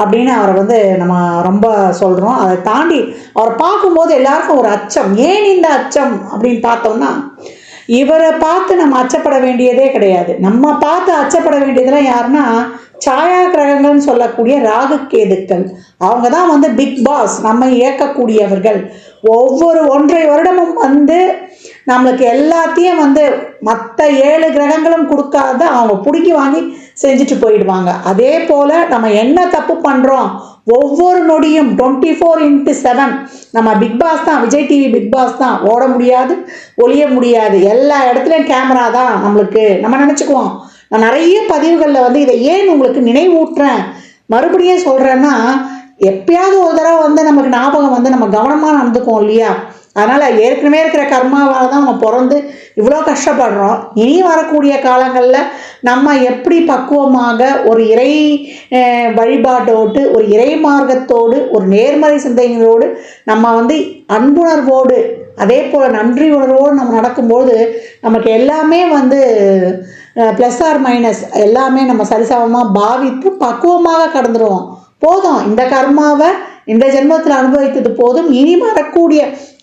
அப்படின்னு அவரை வந்து நம்ம ரொம்ப சொல்கிறோம் அதை தாண்டி அவரை பார்க்கும்போது எல்லாருக்கும் ஒரு அச்சம். ஏன் இந்த அச்சம் அப்படின்னு பார்த்தோம்னா இவரை பார்த்து நம்ம அச்சப்பட வேண்டியதே கிடையாது. நம்ம பார்த்து அச்சப்பட வேண்டியதெல்லாம் யாருன்னா சாயா கிரகங்கள்னு சொல்லக்கூடிய ராகு கேதுக்கள். அவங்க தான் வந்து பிக் பாஸ் நம்ம இயக்கக்கூடியவர்கள். ஒவ்வொரு ஒன்றை வருடமும் வந்து நம்மளுக்கு எல்லாத்தையும் வந்து மற்ற ஏழு கிரகங்களும் கொடுக்காத அவங்க பிடிக்கி வாங்கி செஞ்சுட்டு போயிடுவாங்க. அதே போல் நம்ம என்ன தப்பு பண்ணுறோம் ஒவ்வொரு நொடியும் டுவெண்ட்டி ஃபோர் இன்ட்டு செவன் நம்ம பிக் பாஸ் தான் விஜய் டிவி பிக் பாஸ் தான். ஓட முடியாது ஒளிய முடியாது. எல்லா இடத்துலையும் கேமரா தான் நம்மளுக்கு. நம்ம நினச்சிக்குவோம். நான் நிறைய பதிவுகளில் வந்து இதை ஏன் உங்களுக்கு நினைவூட்டுறேன்? மறுபடியும் சொல்கிறேன்னா எப்பயாவது ஒரு தடவை வந்து நமக்கு ஞாபகம் வந்து நம்ம கவனமாக நடந்துக்குவோம் இல்லையா? அதனால் ஏற்கனவே இருக்கிற கர்மாவால் தான் நம்ம பிறந்து இவ்வளோ கஷ்டப்படுறோம். இனி வரக்கூடிய காலங்களில் நம்ம எப்படி பக்குவமாக ஒரு இறை வழிபாட்டோடு ஒரு இறை மார்க்கத்தோடு ஒரு நேர்மறை சிந்தனைகளோடு நம்ம வந்து அன்புணர்வோடு அதே போல் நன்றி உணர்வோடு நம்ம நடக்கும்போது நமக்கு எல்லாமே வந்து ப்ளஸ் ஆர் மைனஸ் எல்லாமே நம்ம சரிசமமாக பாவித்து பக்குவமாக கடந்துருவோம். போதும். இந்த கர்மாவை இந்த ஜென்மத்தில் அனுபவித்தது போதும். இனி வரக்கூடிய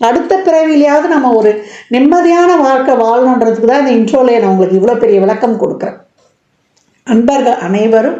அடுத்த பிறவிலையாவது நம்ம ஒரு நிம்மதியான வாழ்க்கை வாழணுன்றதுக்கு தான் இந்த இன்ட்ரோலே நான் உங்களுக்கு இவ்வளோ பெரிய விளக்கம் கொடுக்குறேன். அன்பர்கள் அனைவரும்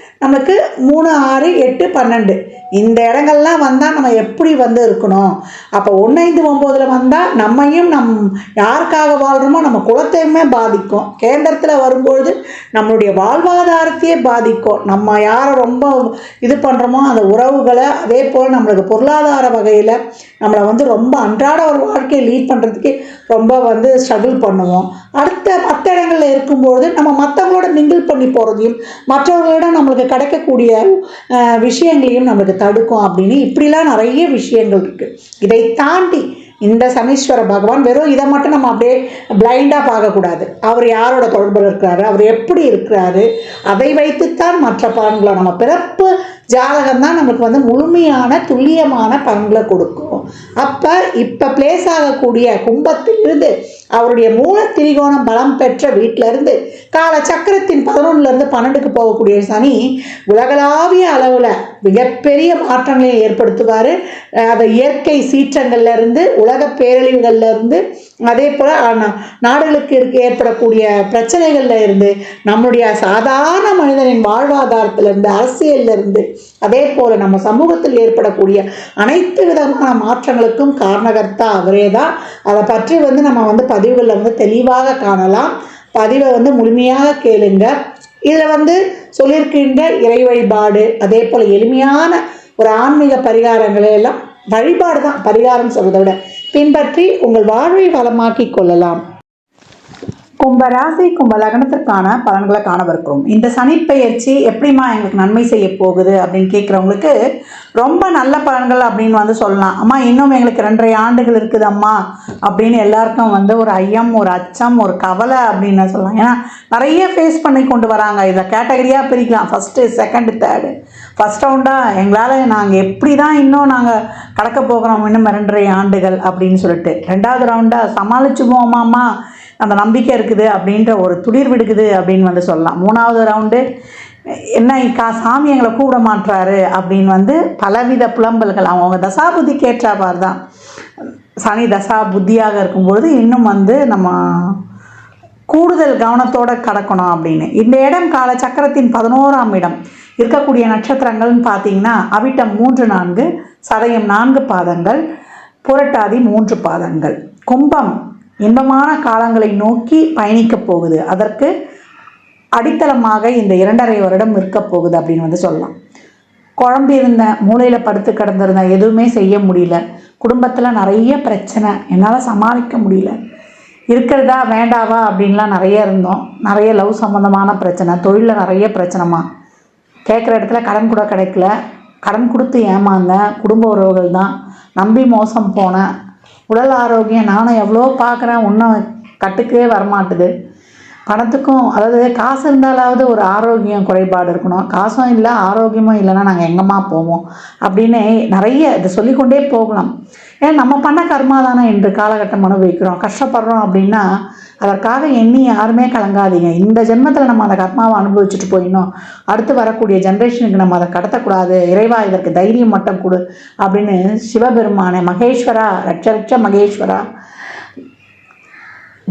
நமக்கு மூணு ஆறு எட்டு பன்னெண்டு. இந்த இடங்கள்லாம் வந்தால் நம்ம எப்படி வந்து இருக்கணும்? அப்போ ஒன்று ஐந்து ஒம்போதில் வந்தால் நம்மையும் நம் யாருக்காக வாழ்கிறோமோ நம்ம குலத்தையுமே பாதிக்கும். கேந்திரத்தில் வரும்பொழுது நம்மளுடைய வாழ்வாதாரத்தையே பாதிக்கும். நம்ம யாரை ரொம்ப இது பண்ணுறோமோ அந்த உறவுகளை அதே போல் நம்மளுக்கு பொருளாதார வகையில் நம்மளை வந்து ரொம்ப அன்றாட ஒரு வாழ்க்கையை லீட் பண்ணுறதுக்கு ரொம்ப வந்து ஸ்ட்ரகிள் பண்ணுவோம். அடுத்த மற்ற இடங்களில் இருக்கும்பொழுது நம்ம மற்றவங்களோட மிங்கிள் பண்ணி போகிறதையும் மற்றவர்களிடம் நம்மளுக்கு கிடைக்கக்கூடிய விஷயங்களையும் நம்மளுக்கு தடுக்கும் அப்படின்னு இப்படிலாம் நிறைய விஷயங்கள் இருக்குது இதை தாண்டி இந்த சனீஸ்வர பகவான் வெறும் இதை மட்டும் நம்ம அப்படியே பிளைண்டாக பார்க்கக்கூடாது. அவர் யாரோட தொடர்பில் இருக்கிறாரு? அவர் எப்படி இருக்கிறாரு? அதை வைத்துத்தான் மற்ற பலன்களை நம்ம பிறப்பு ஜாதகம் தான் நமக்கு வந்து முழுமையான துல்லியமான பலன்களை கொடுக்கும். அப்போ இப்போ பிளேஸ் ஆகக்கூடிய கும்பத்திலிருந்து அவருடைய மூல திரிகோணம் பலம் பெற்ற வீட்டில இருந்து கால சக்கரத்தின் பதினொன்றுலேருந்து பன்னெண்டுக்கு போகக்கூடிய சனி உலகளாவிய அளவில் மிகப்பெரிய மாற்றங்களை ஏற்படுத்துவார். அதை இயற்கை சீற்றங்கள்லேருந்து உலக பேரழிவுகள்லேருந்து அதே போல் நாடுகளுக்கு இருக்க ஏற்படக்கூடிய பிரச்சனைகளில் இருந்து நம்முடைய சாதாரண மனிதனின் வாழ்வாதாரத்திலிருந்து அரசியல்ல இருந்து அதே போல் நம்ம சமூகத்தில் ஏற்படக்கூடிய அனைத்து விதமான மாற்றங்களுக்கும் காரணகர்த்தா அவரே தான். அதை பற்றி வந்து நம்ம வந்து பதிவுகளில் வந்து தெளிவாக காணலாம். பதிவை வந்து முழுமையாக கேளுங்க. இதில் வந்து சொல்லியிருக்கின்ற இறை வழிபாடு அதே போல் எளிமையான ஒரு ஆன்மீக பரிகாரங்களை எல்லாம் வழிபாடு தான் பரிகாரம் சொல்வதை விட. பின்பற்றி உங்கள் வாழ்வை வளமாக்கி கொள்ளலாம். கும்ப ராசி கும்ப லக்னத்திற்கான பலன்களை காணவிருக்கிறோம். இந்த சனிப்பெயர்ச்சி எப்படிம்மா எங்களுக்கு நன்மை செய்ய போகுது அப்படின்னு கேட்குறவங்களுக்கு ரொம்ப நல்ல பலன்கள் அப்படின்னு வந்து சொல்லலாம். அம்மா இன்னும் எங்களுக்கு ரெண்டரை ஆண்டுகள் இருக்குது அம்மா அப்படின்னு எல்லாருக்கும் வந்து ஒரு ஐயம் ஒரு அச்சம் ஒரு கவலை அப்படின்னு சொல்லலாம். ஏன்னா நிறைய ஃபேஸ் பண்ணி கொண்டு வராங்க. இதை கேட்டகரியாக பிரிக்கலாம். ஃபஸ்ட்டு செகண்டு தேர்டு ஃபஸ்ட் ரவுண்டாக எங்களால் நாங்கள் எப்படி தான் இன்னும் நாங்கள் கடக்க போகிறோம்? இன்னும் ரெண்டரை ஆண்டுகள் அப்படின்னு சொல்லிட்டு. ரெண்டாவது ரவுண்டாக சமாளிச்சுவோமாம்மா அந்த நம்பிக்கை இருக்குது அப்படின்ற ஒரு துளிர் விடுக்குது அப்படின்னு வந்து சொல்லலாம். மூணாவது ரவுண்டு என்ன கா சாமி எங்களை கூப்பிட மாட்டுறாரு அப்படின்னு வந்து பலவித புலம்பல்கள். அவங்க தசாபுத்திக்கு கேட்டாவார் தான். சனி தசா புத்தியாக இருக்கும்பொழுது இன்னும் வந்து நம்ம கூடுதல் கவனத்தோடு கடக்கணும் அப்படின்னு. இந்த இடம் கால சக்கரத்தின் பதினோராம் இடம். இருக்கக்கூடிய நட்சத்திரங்கள்னு பார்த்தீங்கன்னா அவிட்டம் மூன்று நான்கு சதயம் நான்கு பாதங்கள் புரட்டாதி மூன்று பாதங்கள். கும்பம் இன்பமான காலங்களை நோக்கி பயணிக்கப் போகுது. அதற்கு அடித்தளமாக இந்த இரண்டரை வருடம் இருக்கப் போகுது அப்படின்னு வந்து சொல்லலாம். குழம்பு மூளையில் படுத்து கிடந்திருந்தேன் எதுவுமே செய்ய முடியல. குடும்பத்தில் நிறைய பிரச்சனை. என்னால் சமாளிக்க முடியல. இருக்கிறதா வேண்டாவா அப்படின்லாம் நிறைய இருந்தோம். நிறைய லவ் சம்மந்தமான பிரச்சனை தொழிலில் நிறைய பிரச்சனைமா கேட்குற இடத்துல கடன் கூட கிடைக்கல. கடன் கொடுத்து ஏமாந்தேன் குடும்ப உறவுகள் தான் நம்பி மோசம் போனேன் உடல் ஆரோக்கியம் நானும் எவ்வளோ பார்க்குறேன் ஒன்றும் கட்டுக்கே வரமாட்டுது. பணத்துக்கும் அதாவது காசு இருந்தாலாவது ஒரு ஆரோக்கியம் குறைபாடு இருக்கணும். காசும் இல்லை ஆரோக்கியமும் இல்லைன்னா நாங்கள் எங்கம்மா போவோம்? அப்படின்னு நிறைய இதை சொல்லிக்கொண்டே போகலாம். ஏன்னா நம்ம பண்ண கர்மா தானே இன்று காலகட்டம் அனுபவிக்கிறோம். கஷ்டப்படுறோம் அப்படின்னா அதற்காக எண்ணி யாருமே கலங்காதீங்க. இந்த ஜென்மத்தில் நம்ம அந்த கர்மாவை அனுபவிச்சுட்டு போயிடணும். அடுத்து வரக்கூடிய ஜென்ரேஷனுக்கு நம்ம அதை கடத்தக்கூடாது. இறைவா இதற்கு தைரியம் மட்டும் கொடு அப்படின்னு சிவபெருமானை மகேஸ்வரா ரட்ச ரட்ச மகேஸ்வரா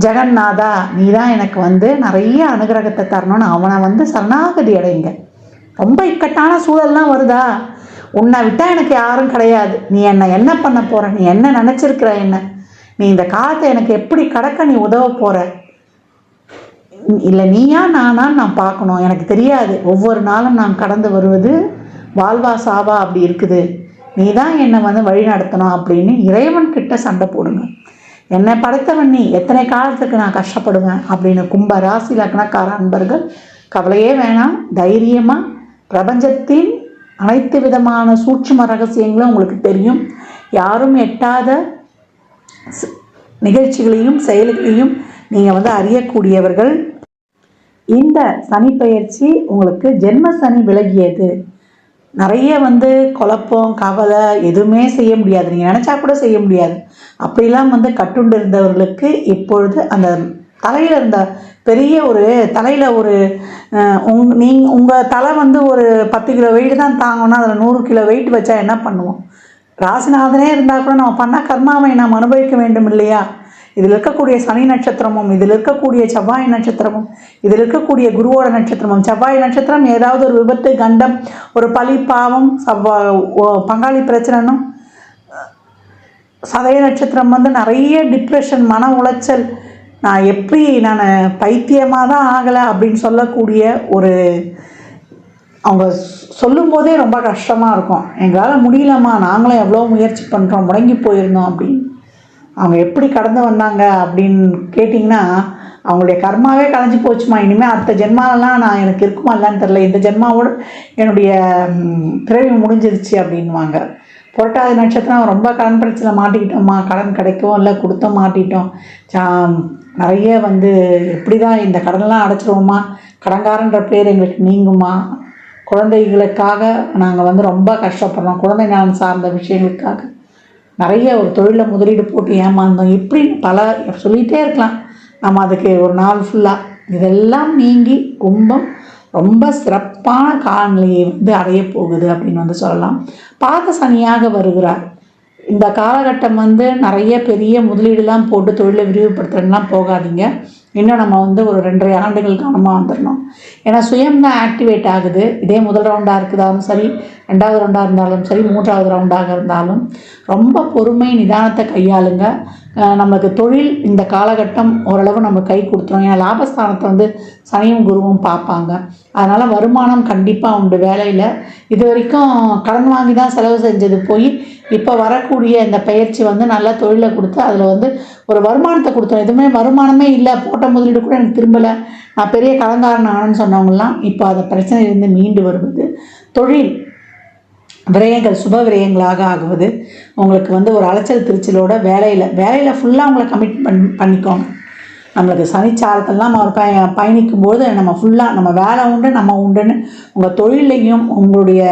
ஜெகநாதா நீ தான் எனக்கு வந்து நிறைய அனுகிரகத்தை தரணும்னு அவனை வந்து சரணாகதி அடைங்க. ரொம்ப இக்கட்டான சூழல்லாம் வருதா? உன்னை விட்டால் எனக்கு யாரும் கிடையாது. நீ என்னை என்ன பண்ண போகிற நீ என்ன நினச்சிருக்கிற? என்ன? நீ இந்த காலத்தை எனக்கு எப்படி கடக்க நீ உதவ போகிற இல்லை நீயா நானா நான் பார்க்கணும். எனக்கு தெரியாது. ஒவ்வொரு நாளும் நான் கடந்து வருவது வாழ்வா சாவா அப்படி இருக்குது. நீ தான் என்னை வந்து வழி நடத்தணும் அப்படின்னு இறைவன் கிட்ட சண்டை போடுங்க. என்னை படைத்தவன் நீ. எத்தனை காலத்துக்கு நான் கஷ்டப்படுவேன் அப்படின்னு கும்ப ராசி லக்னக்கார அன்பர்கள் கவலையே வேணாம். தைரியமாக பிரபஞ்சத்தின் அனைத்து விதமான சூட்சும ரகசியங்களும் உங்களுக்கு தெரியும். யாரும் எட்டாத நிகழ்ச்சிகளையும் செயல்களையும் நீங்கள் வந்து அறியக்கூடியவர்கள். இந்த சனி பயிற்சி உங்களுக்கு ஜென்ம சனி விலகியது. நிறைய வந்து குழப்பம் கவலை எதுவுமே செய்ய முடியாது. நீங்கள் நினச்சா கூட செய்ய முடியாது. அப்படிலாம் வந்து கட்டுண்டு இருந்தவர்களுக்கு இப்பொழுது அந்த தலையில் இருந்த பெரிய ஒரு தலையில் ஒரு உங் நீங்கள் உங்கள் தலை வந்து ஒரு பத்து கிலோ வெயிட் தான் தாங்கணும் அதில் நூறு கிலோ வெயிட் வச்சா என்ன பண்ணுவோம்? ராசிநாதனே இருந்தால் கூட நம்ம பண்ண கர்மாவை நாம் அனுபவிக்க வேண்டும் இல்லையா? இதில் இருக்கக்கூடிய சனி நட்சத்திரமும் இதில் இருக்கக்கூடிய செவ்வாய் நட்சத்திரமும் இதில் இருக்கக்கூடிய குருவோட நட்சத்திரமும் செவ்வாய் நட்சத்திரம் ஏதாவது ஒரு விபத்து கண்டம் ஒரு பழி பாவம் செவ்வா ஓ- பங்காளி பிரச்சனைனும் சதய நட்சத்திரம் வந்து நிறைய டிப்ரெஷன் மன உளைச்சல் நான் எப்படி நான் பைத்தியமாக தான் ஆகலை அப்படின்னு சொல்லக்கூடிய ஒரு அவங்க சொல்லும்போதே ரொம்ப கஷ்டமாக இருக்கும். எங்களால் முடியலம்மா நாங்களும் எவ்வளோ முயற்சி பண்ணுறோம் முடங்கி போயிருந்தோம் அப்படின்னு. அவங்க எப்படி கடந்து வந்தாங்க அப்படின்னு கேட்டிங்கன்னா அவங்களுடைய கர்மாவே கலைஞ்சி போச்சுமா. இனிமேல் அடுத்த ஜென்மாலலாம் நான் எனக்கு இருக்குமா இல்லைன்னு தெரில இந்த ஜென்மாவோட என்னுடைய பிறவி முடிஞ்சிருச்சு அப்படின்வாங்க புரட்டாதி நட்சத்திரம் ரொம்ப கடன் பிரச்சனை மாட்டிக்கிட்டோம்மா. கடன் கிடைக்கவும் இல்லை கொடுத்தோம் மாட்டிட்டோம். சா நிறைய வந்து எப்படி தான் இந்த கடன்லாம் அடைச்சிருவோமா? கடன்காரன்ற பேர் எங்களுக்கு நீங்குமா? குழந்தைகளுக்காக நாங்கள் வந்து ரொம்ப கஷ்டப்படுறோம். குழந்தை நலன் சார்ந்த விஷயங்களுக்காக. நிறைய ஒரு தொழிலில் முதலீடு போட்டு ஏமாந்தோம். இப்படின்னு பல சொல்லிகிட்டே இருக்கலாம். நம்ம அதுக்கு ஒரு நாள் ஃபுல்லாக இதெல்லாம் நீங்கி கும்பம் ரொம்ப சிறப்பான காலநிலையை வந்து அடைய போகுது அப்படின்னு வந்து சொல்லலாம். பாத சனியாக வருகிறார். இந்த காலகட்டம் வந்து நிறைய பெரிய முதலீடுலாம் போட்டு தொழிலை விரிவுபடுத்துறதுலாம் போகாதீங்க. இன்னும் நம்ம வந்து ஒரு ரெண்டரை ஆண்டுகள் கவனமாக வந்துடணும். ஏன்னா சுயம் தான் ஆக்டிவேட் ஆகுது. இதே முதல் ரவுண்டாக இருக்குதாலும் சரி ரெண்டாவது ரவுண்டாக இருந்தாலும் சரி மூன்றாவது ரவுண்டாக இருந்தாலும் ரொம்ப பொறுமை நிதானத்தை கையாளுங்க. நம்மளுக்கு தொழில் இந்த காலகட்டம் ஓரளவு நம்ம கை கொடுத்துரும். ஏன்னா லாபஸ்தானத்தை வந்து சனியும் குருவும் பார்ப்பாங்க. அதனால் வருமானம் கண்டிப்பாக உண்டு வேலையில். இது வரைக்கும் கடன் வாங்கி தான் செலவு செஞ்சது. போய் இப்போ வரக்கூடிய இந்த பயிற்சி வந்து நல்ல தொழிலை கொடுத்து அதில் வந்து ஒரு வருமானத்தை கொடுத்தோம் எதுவுமே வருமானமே இல்லை. போட்ட முதலீடு கூட எனக்கு திரும்பலை. நான் பெரிய கடன்காரன் ஆனேன்னு சொன்னவங்கலாம் இப்போ அந்த பிரச்சனையிலேருந்து மீண்டு வருவது. தொழில். விரயங்கள் சுப விரயங்களாக ஆகுவது. உங்களுக்கு வந்து ஒரு அலைச்சல் திருச்சலோட வேலையில் வேலையில் ஃபுல்லாக உங்களை கமிட் பண் பண்ணிக்கோங்க. நம்மளுக்கு சனிச்சாரத்தெல்லாம் நம்ம பய பயணிக்கும்போது நம்ம ஃபுல்லாக நம்ம வேலை உண்டு நம்ம உண்டுன்னு உங்கள் தொழிலையும் உங்களுடைய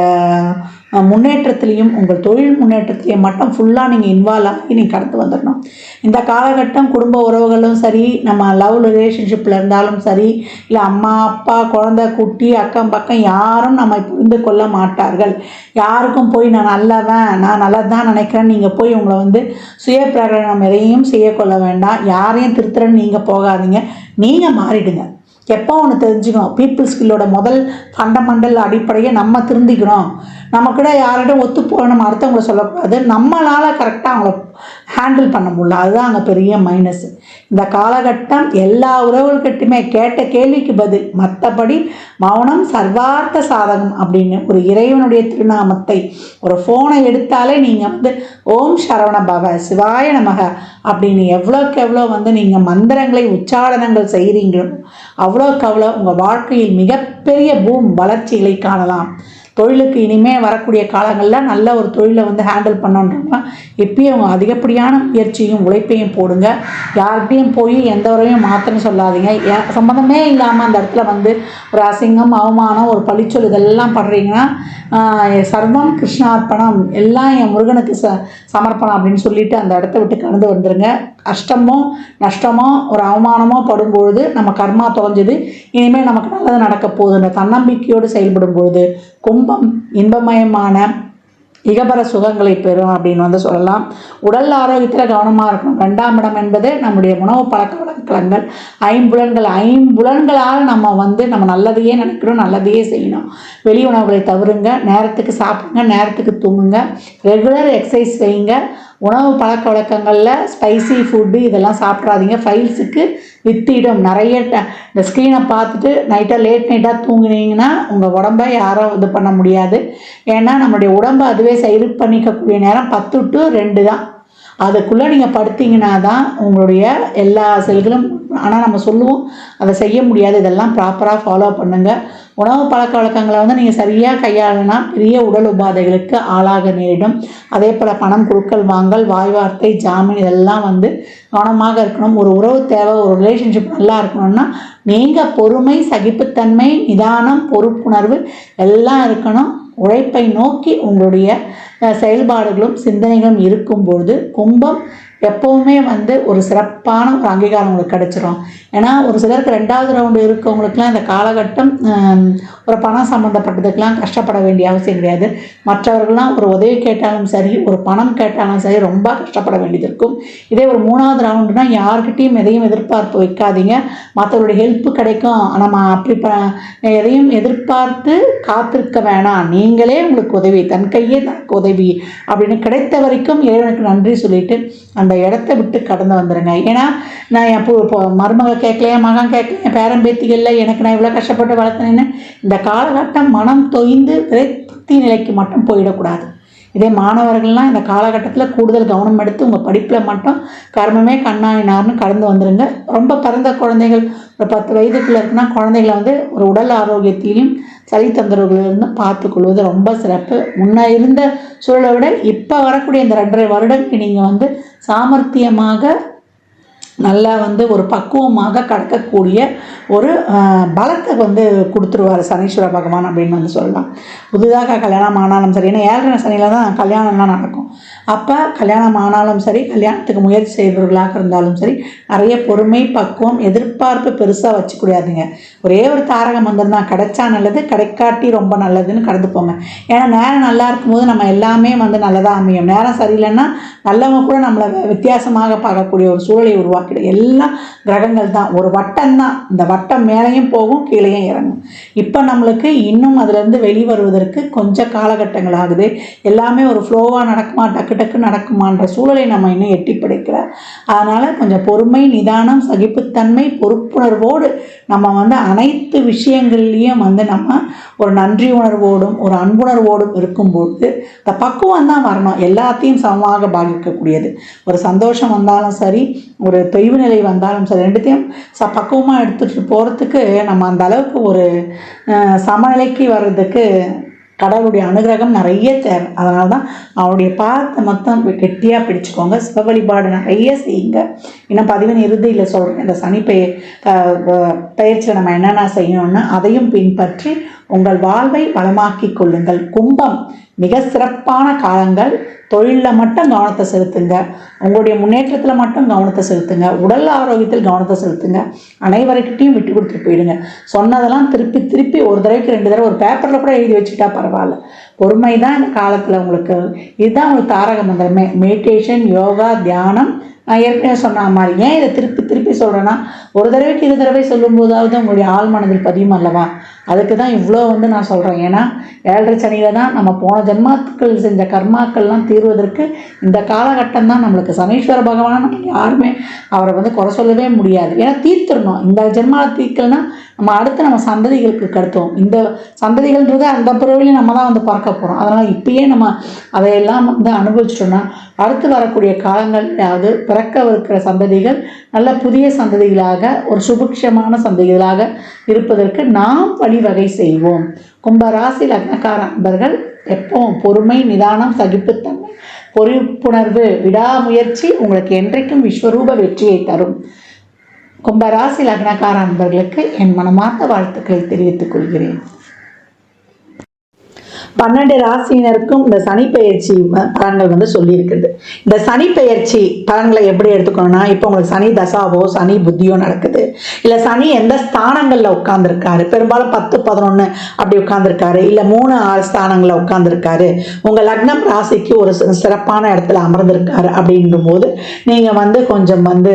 முன்னேற்றத்திலையும் உங்கள் தொழில் முன்னேற்றத்திலையும் மட்டும் ஃபுல்லாக நீங்கள் இன்வால்வ் ஆகி நீங்கள் கடந்து வந்துடணும் இந்த காலகட்டம் குடும்ப உறவுகளும் சரி நம்ம லவ் ரிலேஷன்ஷிப்பில் இருந்தாலும் சரி இல்லை அம்மா அப்பா குழந்த குட்டி அக்கம் பக்கம் யாரும் நம்மை புரிந்து கொள்ள மாட்டார்கள். யாருக்கும் போய் நான் நல்லவன் நான் நல்லது தான் நினைக்கிறேன் நீங்கள் போய் உங்களை வந்து சுய பிரகடனம் எதையும் செய்யக்கொள்ள வேண்டாம். யாரையும் திருத்துறன்னு நீங்கள் போகாதீங்க. நீங்கள் மாறிடுங்க. எப்போ ஒன்று தெரிஞ்சுக்கணும். பீப்புள் ஸ்கில்லோட முதல் ஃபண்டமெண்டல் அடிப்படையை நம்ம திருந்திக்கணும். நம்ம யார்கிட்டும் ஒத்து போகணும் நம்ம சொல்லக்கூடாது. நம்மளால் கரெக்டாக அவங்கள ஹேண்டில் பண்ண முடியல. அதுதான் அங்கே பெரிய மைனஸ் இந்த காலகட்டம் எல்லா உறவுகள்கிட்டையுமே கேட்ட கேள்விக்கு பதில் மற்றபடி மௌனம் சர்வார்த்த சாதகம் அப்படின்னு ஒரு இறைவனுடைய திருநாமத்தை ஒரு ஃபோனை எடுத்தாலே நீங்கள் வந்து ஓம் சரவண பவ சிவாய நமக அப்படின்னு எவ்வளோக்கு எவ்வளோ வந்து நீங்கள் மந்திரங்களை உச்சாரணங்கள் செய்கிறீங்களோ அவ்வளோக்கு அவ்வளோ உங்கள் வாழ்க்கையில் மிகப்பெரிய பூம் வளர்ச்சிகளை காணலாம். தொழிலுக்கு இனிமே வரக்கூடிய காலங்களில் நல்ல ஒரு தொழிலை வந்து ஹேண்டில் பண்ணணுன்றவங்க இப்பயும் அவங்க அதிகப்படியான முயற்சியும் உழைப்பையும் போடுங்க. யார்கிட்டையும் போய் எந்த உறவையும் மாற்றன்னு சொல்லாதீங்க. ஏன் சம்மந்தமே இல்லாமல் அந்த இடத்துல வந்து ஒரு அசிங்கம் அவமானம் ஒரு பழிச்சொல் இதெல்லாம் படுறீங்கன்னா சர்வம் கிருஷ்ணார்ப்பணம் எல்லாம் என் முருகனுக்கு ச சமர்ப்பணம் அப்படின்னு சொல்லிட்டு அந்த இடத்த விட்டு கடந்து வந்துருங்க. கஷ்டமோ நஷ்டமோ ஒரு அவமானமோ படும்பொழுது நம்ம கர்மா தொலைஞ்சது இனிமேல் நமக்கு நல்லது நடக்க போகுதுன்னு தன்னம்பிக்கையோடு செயல்படும் பொழுது கும்பம் இன்பமயமான இகபர சுகங்களை பெறும் அப்படின்னு வந்து சொல்லலாம். உடல் ஆரோக்கியத்தில் கவனமாக இருக்கணும். ரெண்டாம் இடம் என்பது நம்முடைய உணவு பழக்க வழக்கங்கள். ஐம்புலன்கள் ஐம்புலன்களால் நம்ம வந்து நம்ம நல்லதையே நினைக்கணும் நல்லதையே செய்யணும். வெளி உணவுகளை தவிருங்க நேரத்துக்கு சாப்பிடுங்க நேரத்துக்கு தூங்குங்க. ரெகுலர் எக்ஸசைஸ் செய்யுங்க உணவு பழக்க வழக்கங்களில் ஸ்பைசி ஃபுட்டு இதெல்லாம் சாப்பிட்றாதீங்க ஃபைல்ஸுக்கு வித்திடும். நிறைய ட- இந்த ஸ்க்ரீனை பார்த்துட்டு நைட்டாக லேட் நைட்டாக தூங்குனீங்கன்னா உங்கள் உடம்ப யாரும் இது பண்ண முடியாது. ஏன்னா நம்மளுடைய உடம்பை அதுவே சரி பண்ணிக்கக்கூடிய நேரம் பத்து டு ரெண்டு தான். அதுக்குள்ளே நீங்கள் படுத்தீங்கன்னா தான் உங்களுடைய எல்லா செல்களும் ஆனால் நம்ம சொல்லுவோம் அதை செய்ய முடியாது. இதெல்லாம் ப்ராப்பராக ஃபாலோ பண்ணுங்கள் உணவு பழக்க வழக்கங்களை வந்து நீங்கள் சரியாக கையாளுனா பெரிய உடல் உபாதைகளுக்கு ஆளாக நேரிடும். அதே போல் பணம் கொடுக்கல் வாங்கல் வாய் வார்த்தை ஜாமீன் இதெல்லாம் வந்து கவனமாக இருக்கணும். ஒரு உறவு தேவை ஒரு ரிலேஷன்ஷிப் நல்லா இருக்கணும்னா நீங்கள் பொறுமை சகிப்புத்தன்மை நிதானம் பொறுப்புணர்வு எல்லாம் இருக்கணும். உழைப்பை நோக்கி உங்களுடைய செயல்பாடுகளும் சிந்தனைகளும் இருக்கும்பொழுது கும்பம் எப்போவுமே வந்து ஒரு சிறப்பான ஒரு அங்கீகாரம் உங்களுக்கு கிடைச்சிரும். ஏன்னா ஒரு சிலருக்கு ரெண்டாவது ரவுண்டு இருக்கவங்களுக்குலாம் இந்த காலகட்டம் ஒரு பணம் சம்மந்தப்பட்டதுக்கெலாம் கஷ்டப்பட வேண்டிய அவசியம் கிடையாது. மற்றவர்கள்லாம் ஒரு உதவி கேட்டாலும் சரி ஒரு பணம் கேட்டாலும் சரி ரொம்ப கஷ்டப்பட வேண்டியது இருக்கும். இதே ஒரு மூணாவது ரவுண்டுனா யார்கிட்டையும் எதையும் எதிர்பார்ப்பு வைக்காதீங்க. மற்றவருடைய ஹெல்ப் கிடைக்கும். நம்ம அப்படி ப எதையும் எதிர்பார்த்து காத்திருக்க வேணாம். நீங்களே உங்களுக்கு உதவி தன் கையே தனக்கு உதவி அப்படின்னு கிடைத்த வரைக்கும் இறைவனுக்கு நன்றி சொல்லிட்டு அந்த இடத்த விட்டு கடந்து வந்துடுங்க ஏன்னா நான் என் பு- இப்போ மருமக கேட்கல என் மகன் கேட்கல என் பேரன் பேத்திகள்ல எனக்கு நான் இவ்வளோ கஷ்டப்பட்டு வளர்த்தினேன்னு இந்த காலகட்டம் மனம் தொய்ந்து விரைத்தி நிலைக்கு மட்டும் போயிடக்கூடாது. இதே மாணவர்கள்லாம் இந்த காலகட்டத்தில் கூடுதல் கவனம் எடுத்து உங்கள் படிப்பில் மட்டும் கர்மமே கண்ணாயினார்னு கடந்து வந்துடுங்க ரொம்ப பிறந்த குழந்தைகள் ஒரு பத்து வயதுக்குள்ளே இருக்குன்னா குழந்தைகளை வந்து ஒரு உடல் ஆரோக்கியத்திலையும் சளி தொந்தரவுகளிலிருந்து பார்த்துக்கொள்வது ரொம்ப சிறப்பு. முன்னே இருந்த சூழலை விட இப்போ வரக்கூடிய இந்த ரெண்டரை வருடத்துக்கு நீங்கள் வந்து சாமர்த்தியமாக நல்லா வந்து ஒரு பக்குவமாக கடக்கக்கூடிய ஒரு பலத்தை வந்து கொடுத்துருவார் சனீஸ்வர பகவான் அப்படின்னு வந்து சொல்லலாம். புதிதாக கல்யாணம் ஆனாலும் சரி ஏன்னா ஏழரை சனியில் தான் கல்யாணம்லாம் நடக்கும். அப்போ கல்யாணம் ஆனாலும் சரி கல்யாணத்துக்கு முயற்சி செய்பவர்களாக இருந்தாலும் சரி நிறைய பொறுமை பக்குவம் எதிர்பார்ப்பு பெருசாக வச்சுக்கூடாதுங்க. ஒரே ஒரு தாரக மந்திரம் தான் கிடைச்சா நல்லது கிடைக்காட்டி ரொம்ப நல்லதுன்னு கடந்து போங்க ஏன்னா நேரம் நல்லா இருக்கும்போது நம்ம எல்லாமே வந்து நல்லதாக அமையும். நேரம் சரியில்லைன்னா நல்லவங்க கூட நம்மளை வித்தியாசமாக பார்க்கக்கூடிய ஒரு சூழலை உருவாக்கிடும் எல்லாம் கிரகங்கள் தான். ஒரு வட்டம் தான். இந்த வட்டம் மேலேயும் போகும் கீழேயும் இறங்கும். இப்போ நம்மளுக்கு இன்னும் அதுலேருந்து வெளிவருவதற்கு கொஞ்சம் காலகட்டங்கள் ஆகுது. எல்லாமே ஒரு ஃப்ளோவாக நடக்குமா டக்கு டக்கு நடக்குமான்ற சூழலை நம்ம இன்னும் எட்டி பிடிக்கல. அதனால் கொஞ்சம் பொறுமை நிதானம் சகிப்புத்தன்மை பொறுப்புணர்வோடு நம்ம வந்து அனைத்து விஷயங்கள்லேயும் வந்து நம்ம ஒரு நன்றி உணர்வோடும் ஒரு அன்புணர்வோடும் இருக்கும்போது இந்த பக்குவம் தான் வரணும். எல்லாத்தையும் சமமாக பாதிக்கக்கூடியது. ஒரு சந்தோஷம் வந்தாலும் சரி ஒரு தொய்வு நிலை வந்தாலும் சரி ரெண்டுத்தையும் ச பக்குவமாக எடுத்துகிட்டு போகிறதுக்கு நம்ம அந்த அளவுக்கு ஒரு சமநிலைக்கு வர்றதுக்கு கடவுளுடைய அனுகிரகம் நிறைய தேவை. அதனால தான் அவருடைய பாதத்தை மொத்தம் கெட்டியாக பிடிச்சிக்கோங்க. சிவ வழிபாடு நிறைய செய்யுங்க. இன்னும் பதிவின் இறுதியில் சொல்கிறேன் இந்த சனி பெய பயிற்சியில் நம்ம என்னென்ன செய்யணும்னு அதையும் பின்பற்றி உங்கள் வாழ்வை வளமாக்கி கொள்ளுங்கள். கும்பம் மிக சிறப்பான காலங்கள். தொழிலில் மட்டும் கவனத்தை செலுத்துங்க. உங்களுடைய முன்னேற்றத்தில் மட்டும் கவனத்தை செலுத்துங்க. உடல் ஆரோக்கியத்தில் கவனத்தை செலுத்துங்க. அனைவருக்கிட்டையும் விட்டு கொடுத்துட்டு போயிடுங்க. சொன்னதெல்லாம் திருப்பி திருப்பி ஒரு தடவைக்கு ரெண்டு தடவை ஒரு பேப்பரில் கூட எழுதி வச்சுட்டா பரவாயில்ல. பொறுமை தான் இந்த காலத்தில் உங்களுக்கு. இதுதான் உங்களுக்கு தாரக மந்திரமே. மெடிடேஷன் யோகா தியானம். நான் ஏற்கனவே சொன்ன மாதிரி. ஏன் இதை திருப்பி திருப்பி சொல்கிறேன்னா ஒரு தடவைக்கு இரு தடவை சொல்லும்போதாவது உங்களுடைய ஆள் மனதில் பதியும் அல்லவா? அதுக்கு தான் இவ்வளோ வந்து நான் சொல்கிறேன் ஏன்னா ஏழரை சனியில் தான் நம்ம போன ஜென்மாக்கள் செஞ்ச கர்மாக்கள்லாம் தீர்வதற்கு இந்த காலகட்டம் தான் நம்மளுக்கு சனீஸ்வர பகவான் நம்ம யாருமே அவரை வந்து குறை சொல்லவே முடியாது. ஏன்னா தீர்த்துடணும். இந்த ஜென்மா தீர்க்கல்னா நம்ம அடுத்து நம்ம சந்ததிகளுக்கு கடத்துவோம். இந்த சந்ததிகள்ன்றது அந்த பிறவிலையும் நம்ம தான் வந்து பார்க்க போகிறோம் அதனால் இப்பயே நம்ம அதையெல்லாம் வந்து அனுபவிச்சிட்டோம்னா அடுத்து வரக்கூடிய காலங்கள்லாவது பிறக்கவிருக்கிற சந்ததிகள் நல்ல புதிய சந்ததிகளாக ஒரு சுபிக்ஷமான சந்ததிகளாக இருப்பதற்கு நாம் வழிவகை செய்வோம். கும்பராசி லக்னக்கார அன்பர்கள் எப்பவும் பொறுமை நிதானம் சகிப்புத்தன்மை பொறுப்புணர்வு விடாமுயற்சி உங்களுக்கு என்றைக்கும் விஸ்வரூப வெற்றியை தரும். கும்பராசி லக்னக்கார அன்பர்களுக்கு என் மனமார்ந்த வாழ்த்துக்களை தெரிவித்துக் கொள்கிறேன். பன்னெண்டு ராசியினருக்கும் இந்த சனி பயிற்சி பலன்கள் வந்து சொல்லியிருக்குது. இந்த சனி பெயர்ச்சி பலன்களை எப்படி எடுத்துக்கணும்னா இப்போ உங்களுக்கு சனி தசாவோ சனி புத்தியோ நடக்குது. இல்லை சனி எந்த ஸ்தானங்களில் உட்காந்துருக்காரு பெரும்பாலும் பத்து பதினொன்று அப்படி உட்காந்துருக்காரு இல்லை மூணு ஆறு ஸ்தானங்களில் உட்காந்துருக்காரு உங்கள் லக்னம் ராசிக்கு ஒரு சிறப்பான இடத்துல அமர்ந்திருக்காரு அப்படின்னும் போது நீங்கள் வந்து கொஞ்சம் வந்து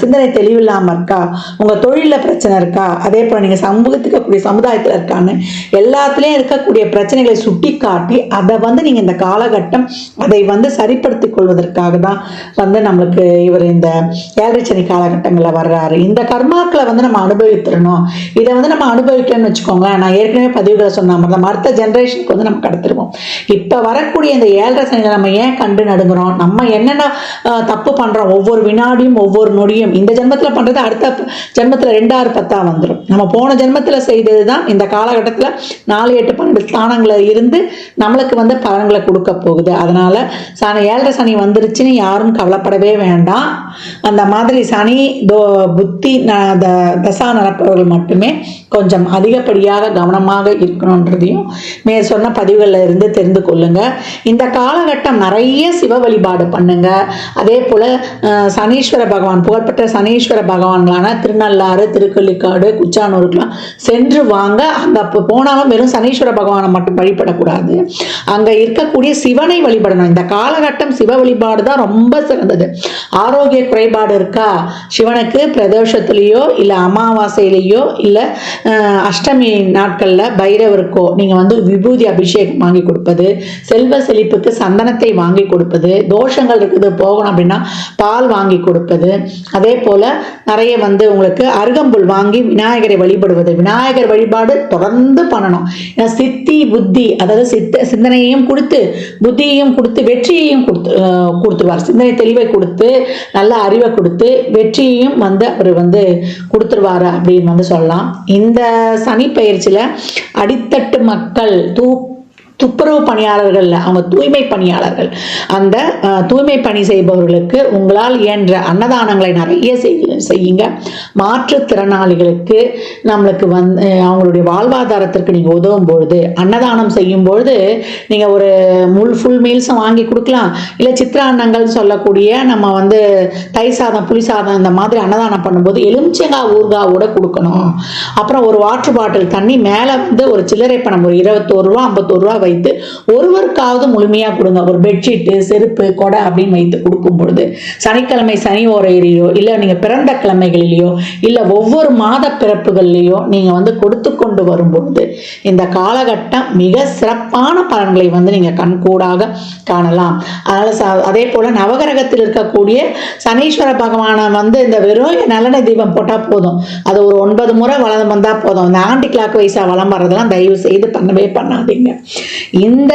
சிந்தனை தெளிவில்லாமல் இருக்கா? உங்கள் தொழிலில் பிரச்சனை இருக்கா? அதே போல் நீங்கள் சமூகத்துக்கு இருக்கக்கூடிய சமுதாயத்தில் இருக்கான்னு எல்லாத்துலேயும் இருக்கக்கூடிய பிரச்சனைகளை சுட்டி காட்டி அதை வந்து நீங்கள் இந்த காலகட்டம் அதை வந்து சரிப்படுத்தி கொள்வதற்காக தான் வந்து நம்மளுக்கு இவர் இந்த ஏழரை காலகட்டங்களில் வர்றாரு. இந்த கர்மாக்களை வந்து நம்ம அனுபவித்திடணும் இதை வந்து நம்ம அனுபவிக்கணும்னு வச்சுக்கோங்களேன். நான் ஏற்கனவே பதிவுகளை சொன்ன மாதிரி தான் அடுத்த ஜென்ரேஷனுக்கு வந்து நம்ம கடத்திருவோம். இப்போ வரக்கூடிய இந்த ஏழரை சனியில் நம்ம ஏன் கண்டு நடுங்குறோம்? நம்ம என்னென்ன தப்பு பண்ணுறோம் ஒவ்வொரு வினாடியும் ஒவ்வொரு நொடியும் இந்த ஜென்மத்தில் பண்ணுறது அடுத்த ஜென்மத்தில் ரெண்டாறு பத்தாக வந்துடும் நம்ம போன ஜென்மத்தில் செய்தது தான் இந்த காலகட்டத்தில் நாலு எட்டு பன்னெண்டு ஸ்தானங்களில் இருந்து நம்மளுக்கு வந்து பலன்களை கொடுக்க போகுது. அதனால் சனி ஏழரை சனி வந்துருச்சுன்னு யாரும் கவலைப்படவே வேண்டாம். அந்த மாதிரி சனி தோ புத்தி த- தசா நடப்பவர்கள் மட்டுமே கொஞ்சம் அதிகப்படியாக கவனமாக இருக்கணுன்றதையும் மே சொன்ன பதிவுகளில் இருந்து தெரிந்து கொள்ளுங்க. இந்த காலகட்டம் நிறைய சிவ வழிபாடு பண்ணுங்க. அதே போல் சனீஸ்வர பகவான் புகழ்பெற்ற சனீஸ்வர பகவான்களான திருநள்ளாறு திருக்கள்ளிக்காடு குச்சானூருக்கெல்லாம் சென்று வாங்க. அங்கே அப்போ போனாலும் வெறும் சனீஸ்வர பகவானை மட்டும் வழிபடக்கூடாது. அங்கே இருக்கக்கூடிய சிவனை வழிபடணும். இந்த காலகட்டம் சிவ வழிபாடு தான் ரொம்ப சிறந்தது. ஆரோக்கிய குறைபாடு இருக்கா? சிவனுக்கு பிரதோஷத்துலேயோ இல்லை அமாவாசையிலேயோ இல்லை அஷ்டமி நாட்களில் பைரவருக்கோ நீங்கள் வந்து விபூதி அபிஷேகம் வாங்கி கொடுப்பது செல்வ செழிப்புக்கு சந்தனத்தை வாங்கி கொடுப்பது தோஷங்கள் இருக்குது போகணும் அப்படின்னா பால் வாங்கி கொடுப்பது. அதே போல் நிறைய வந்து உங்களுக்கு அருகம்புல் வாங்கி விநாயகரை வழிபடுவது. விநாயகர் வழிபாடு தொடர்ந்து பண்ணணும். ஏன்னா சித்தி புத்தி அதாவது சித்த சிந்தனையையும் கொடுத்து புத்தியையும் கொடுத்து வெற்றியையும் கொடுத்து கொடுத்துருவார். சிந்தனை தெளிவை கொடுத்து நல்ல அறிவை கொடுத்து வெற்றியையும் வந்து அவர் வந்து கொடுத்துருவாரு அப்படின்னு வந்து சொல்லலாம். இந்த இந்த சனி பயிற்சியில் அடித்தட்டு மக்கள் தூ துப்புரவு பணியாளர்கள் அவங்க தூய்மை பணியாளர்கள். அந்த தூய்மை பணி செய்பவர்களுக்கு உங்களால் இயன்ற அன்னதானங்களை நிறைய செய்- செய்யுங்க. மாற்றுத்திறனாளிகளுக்கு நம்மளுக்கு வந்து அவங்களுடைய வாழ்வாதாரத்திற்கு நீங்கள் உதவும் பொழுது அன்னதானம் செய்யும் பொழுது நீங்கள் ஒரு முள் ஃபுல் மீல்ஸும் வாங்கி கொடுக்கலாம். இல்லை சித்திர அன்னங்கள் சொல்லக்கூடிய நம்ம வந்து தயிர் சாதம் புளி சாதம் இந்த மாதிரி அன்னதானம் பண்ணும்போது எலுமிச்சங்காய் ஊறுகாவோட கொடுக்கணும். அப்புறம் ஒரு வாட்டர் பாட்டில் தண்ணி மேலே வந்து ஒரு சில்லறை பணம் ஒரு இருபத்தோரு ரூபா ஐம்பத்தோரு ரூபா வைத்து ஒருவருக்காவது முழுமையாக கொடுங்க. ஒரு பெட்ஷீட்டு செருப்பு கொடை அப்படின்னு வைத்து கொடுக்கும் பொழுது சனிக்கிழமை சனி ஓரையிலையோ இல்லை நீங்கள் பிறந்த கிழமைகளிலேயோ இல்லை ஒவ்வொரு மாத பிறப்புகள்லேயோ நீங்கள் வந்து கொடுத்து கொண்டு வரும்பொழுது இந்த காலகட்டம் மிக சிறப்பான பலன்களை வந்து நீங்கள் கண்கூடாக காணலாம். அதனால் ச அதே போல் நவகிரகத்தில் இருக்கக்கூடிய சனீஸ்வர பகவானை வந்து இந்த வெறும் நல்லெண்ணெய் தீபம் போட்டால் போதும். அது ஒரு ஒன்பது முறை வளம் வந்தால் போதும். இந்த ஆண்டி கிளாக் வைஸாக வளம் வர்றதெல்லாம் தயவு செய்து பண்ணவே பண்ணாதீங்க. இந்த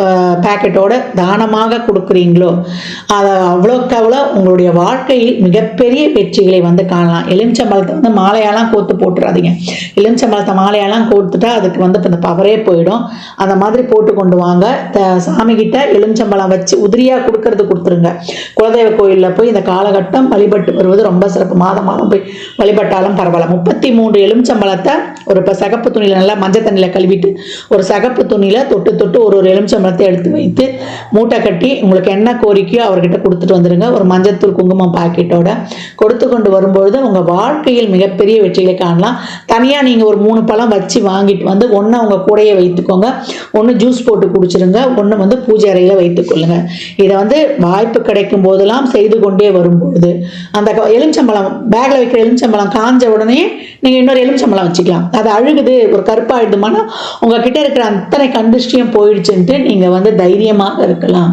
பேக்கெட்டோட தானமாக கொடுக்குறீங்களோ? அதை அவ்வளோக்கு அவ்வளோ உங்களுடைய வாழ்க்கையில் மிகப்பெரிய வெற்றிகளை வந்து காணலாம். எலுமிச்சம்பழத்தை வந்து மாலையாலாம் கோத்து போட்டுறாதீங்க. எலுமிச்சம்பழத்தை மாலையாலாம் கோத்துட்டா அதுக்கு வந்து இப்போ இந்த பவரே போயிடும். அந்த மாதிரி போட்டு கொண்டு வாங்க. த- சாமிகிட்ட எலுமிச்சம்பழம் வச்சு உதிரியாக கொடுக்கறது கொடுத்துருங்க. குலதெய்வ கோயிலில் போய் இந்த காலகட்டம் வழிபட்டு வருவது ரொம்ப சிறப்பு. மாதம் மாதம் போய் வழிபட்டாலும் பரவாயில்ல. முப்பத்தி மூன்று எலுமிச்சம்பழத்தை ஒரு இப்போ சகப்பு துணியில் நல்லா மஞ்சள் தண்ணியில் கழுவிட்டு ஒரு சகப்பு துணியில் தொட்டு தொட்டு ஒரு ஒரு எலுமிச்சம்பழத்தை எடுத்து வைத்து மூட்டை கட்டி உங்களுக்கு என்ன கோரிக்கையோ அவர்கிட்ட கொடுத்துட்டு வந்துருங்க. ஒரு மஞ்சத்தூள் குங்குமம் பாக்கெட்டோட கொடுத்து கொண்டு வரும்பொழுது உங்கள் வாழ்க்கையில் மிகப்பெரிய வெற்றிகளை காணலாம். தனியாக நீங்கள் ஒரு மூணு பழம் வச்சு வாங்கிட்டு வந்து ஒன்று உங்கள் கூடையே வைத்துக்கோங்க. ஒன்று ஜூஸ் போட்டு குடிச்சிருங்க. ஒன்று வந்து பூஜை அறையில் வைத்துக்கொள்ளுங்க இதை வந்து வாய்ப்பு கிடைக்கும் போதெல்லாம் செய்து கொண்டே வரும்பொழுது அந்த எலுமிச்சம்பழம் பேக்கில் வைக்கிற எலுமிச்சம்பழம் காஞ்ச உடனே நீங்கள் இன்னொரு எலுமிச்சம்பழம் வச்சுக்கலாம். அது அழுகுது ஒரு கருப்பாயிடுமானா உங்ககிட்ட இருக்கிற அத்தனை கண்டிஷ்டியும் போயிடுச்சுன்ட்டு நீங்கள் வந்து தைரியமாக இருக்கலாம்.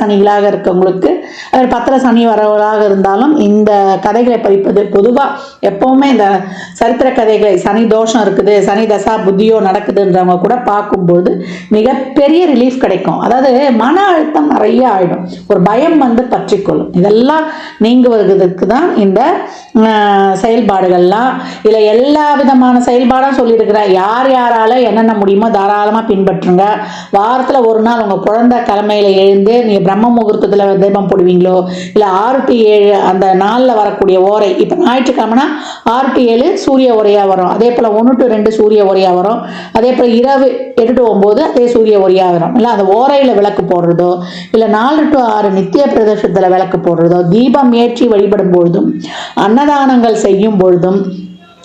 சனிகளாக இருக்கவங்களுக்கு அது பத்திர சனி வரவர்களாக இருந்தாலும் இந்த கதைகளை படிப்பது பொதுவாக எப்போவுமே இந்த சரித்திர கதைகளை சனி தோஷம் இருக்குது சனி தசா புத்தியோ நடக்குதுன்றவங்க கூட பார்க்கும்போது மிகப்பெரிய ரிலீஃப் கிடைக்கும். அதாவது மன அழுத்தம் நிறைய ஆகிடும் ஒரு பயம் வந்து பற்றிக்கொள்ளும். இதெல்லாம் நீங்குவதற்கு தான் இந்த செயல்பாடுகள்லாம் இதில் எல்லா விதமான செயல்பாடும் சொல்லியிருக்கிறேன். யார் யாரால என்னென்ன முடியுமோ தாராளமாக பின்பற்றுங்க. வாரத்தில் ஒரு நாள் உங்கள் குழந்தை கிழமையில் எழுந்து நீங்கள் பிரம்ம முகூர்த்தத்தில் தீபம் போடுவீங்களோ? இல்லை ஆறு டு ஏழு அந்த நாளில் வரக்கூடிய ஓரை இப்போ ஞாயிற்றுக்கிழமைனா ஆறு டு ஏழு சூரிய உரையாக வரும். அதே போல் ஒன்று டு ரெண்டு சூரிய உரையாக வரும். அதே போல் இரவு எட்டு டு ஒம்பது அதே சூரிய உரையாக வரும். இல்லை அந்த ஓரையில் விளக்கு போடுறதோ இல்லை நாலு டு ஆறு நித்திய பிரதேசத்தில் விளக்கு போடுறதோ தீபம் ஏற்றி வழிபடும் பொழுதும் அன்னதானங்கள் செய்யும் பொழுதும்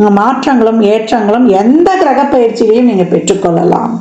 மாற்றங்களும் மாற்றங்களும் ஏற்றங்களும் எந்த கிரக பயிற்சியிலையும் நீங்கள் பெற்றுக்கொள்ளலாம்.